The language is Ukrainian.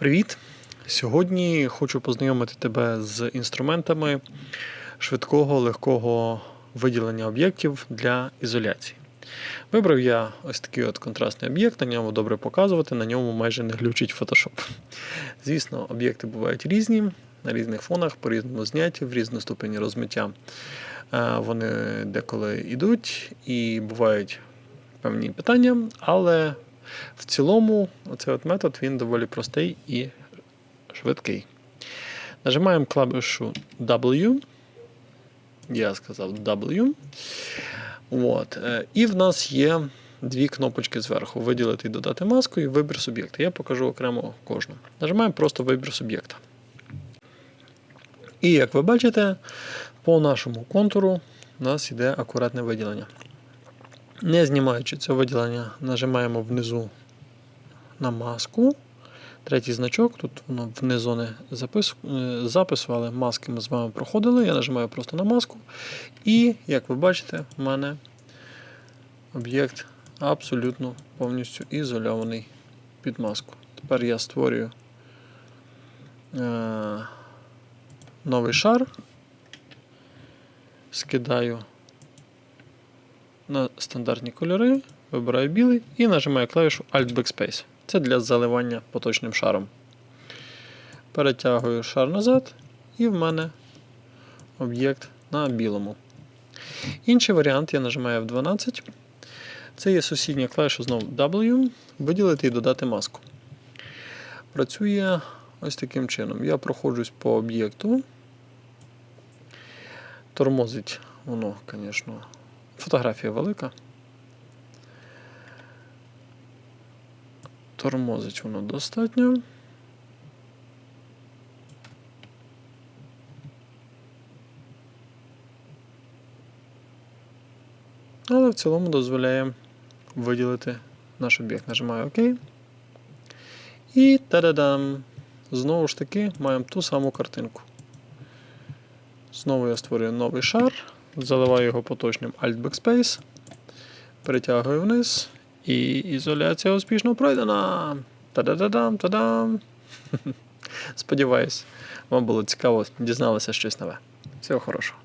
Привіт! Сьогодні хочу познайомити тебе з інструментами швидкого легкого виділення об'єктів для ізоляції. Вибрав я ось такий от контрастний об'єкт, на ньому добре показувати, на ньому майже не глючить Photoshop. Звісно, об'єкти бувають різні, на різних фонах, по-різному зняті, в різну ступені розмиття. Е, Вони деколи йдуть і бувають певні питання, але в цілому цей от метод він доволі простий і швидкий. Нажимаємо клавішу W. Я сказав W. От. е, І в нас є дві кнопочки зверху: виділити і додати маску і вибір суб'єкта. Я покажу окремо кожну. Нажимаємо просто вибір суб'єкта. І як ви бачите, по нашому контуру у нас йде акуратне виділення. Не знімаючи це виділення, нажимаємо внизу на маску. Третій значок, тут воно внизу не е, запису, але маски ми з вами проходили. Я нажимаю просто на маску. І, як ви бачите, в мене об'єкт абсолютно повністю ізольований під маску. Тепер я створюю е, новий шар, скидаю на стандартні кольори, вибираю білий і нажимаю клавішу Alt Backspace. Це для заливання поточним шаром. Перетягую шар назад, і в мене об'єкт на білому. Інший варіант я нажимаю F12. Це є сусідня клавіша знову W, виділити і додати маску. Працює ось таким чином. Я проходжусь по об'єкту. Тормозить воно, звісно, фотографія велика. Тормозить воно достатньо. Але в цілому дозволяє виділити наш об'єкт. Нажимаю ОК. І та-да-дам! Знову ж таки маємо ту саму картинку. Знову я створюю новий шар, заливаю його поточним Alt Backspace, перетягую вниз, і ізоляція успішно пройдена. Та-да-да-дам, та-дам! Сподіваюсь, вам було цікаво, дізналися щось нове. Всього хорошого.